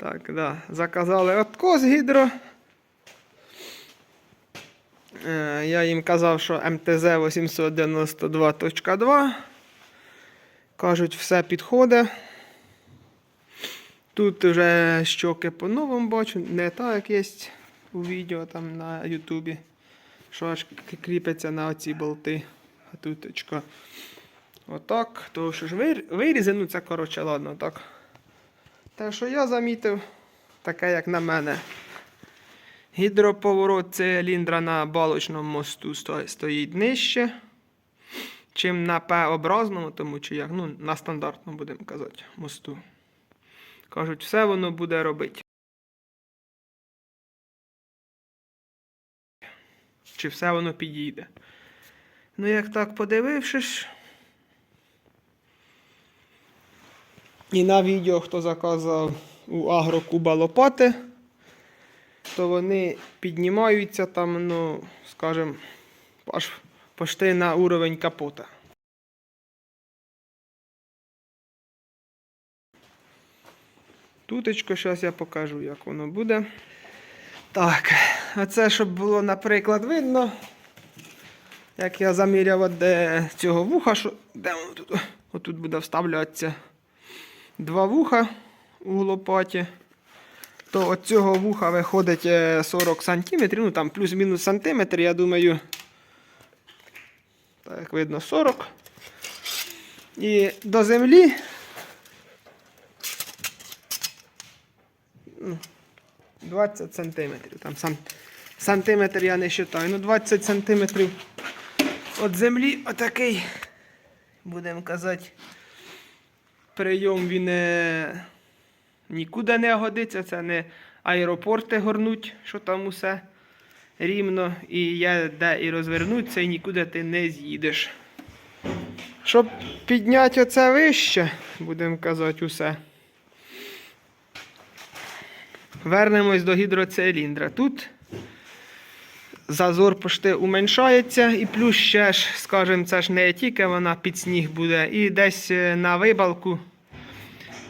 Так, да. Заказали откос гідро. Е, Я їм казав, що МТЗ 892.2. Кажуть, все підходить. Тут вже щоки по-новому бачу, не так, як є у відео там на Ютубі. Що аж кріпиться на оці болти. А тут. Отак. То що ж вир- вирізи, ну це коротше, ладно, так. Те, що я замітив, таке як на мене. Гідроповорот циліндра на балочному мосту стоїть нижче, чим на П-образному, тому чи як, ну, на стандартному, будемо казати, мосту. Кажуть, все воно буде робити. Чи все воно підійде. Ну, як так подивившись. І на відео, хто заказав у Агрокуба лопати, то вони піднімаються там, ну, скажімо, аж почти на уровень капота. Тутечко, зараз я покажу, як воно буде. Так, а це, щоб було, наприклад, видно, як я заміряв де цього вуха, що, де воно тут? Отут буде вставлятися два вуха у лопаті. То от цього вуха виходить е, 40 см, ну там плюс-мінус сантиметр, я думаю. Так, видно, 40. І до землі. ну, 20 сантиметрів. Там сан, сантиметр я не вважаю. Ну 20 сантиметрів від землі отакий, будемо казати, прийом він е, нікуди не годиться. Це не аеропорти горнуть, що там усе рівно. І є де і розвернутися, і нікуди ти не з'їдеш. Щоб підняти оце вище, будемо казати, усе. Вернемось до гідроциліндра. Тут зазор почти уменшається, і плюс ще ж, скажімо, це ж не тільки вона під сніг буде, і десь е, на вибалку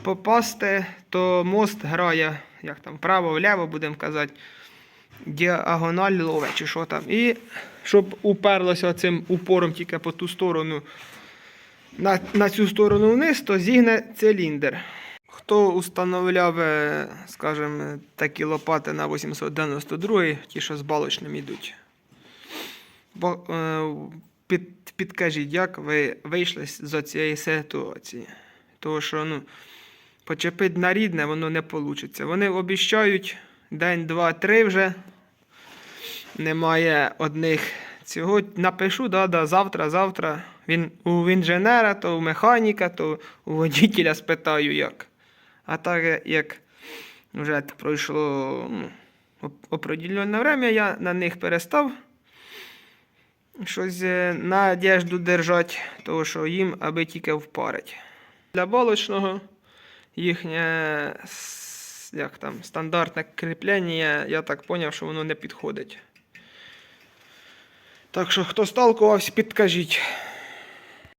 попасти, то мост грає, як там, вправо-вліво, будемо казати, діагональ лове, чи що там. І щоб уперлося цим упором тільки по ту сторону, на, на цю сторону вниз, то зігне циліндр. Хто установляв, е, скажімо, такі лопати на 892, ті, що з балочним йдуть? Е, під, підкажіть, як ви вийшли з цієї ситуації? Тому що ну, почепити на рідне, воно не вийде. Вони обіщають день, два, три вже. Немає одних цього. Напишу, да, да, завтра, завтра. Він у інженера, то у механіка, то у водителя спитаю як. А так як вже пройшло ну, определенне время, я на них перестав щось е, надіжду держати, тому що їм аби тільки впарить. Для балочного їхнє як там, стандартне кріплення, я так зрозумів, що воно не підходить. Так що, хто сталкувався, підкажіть.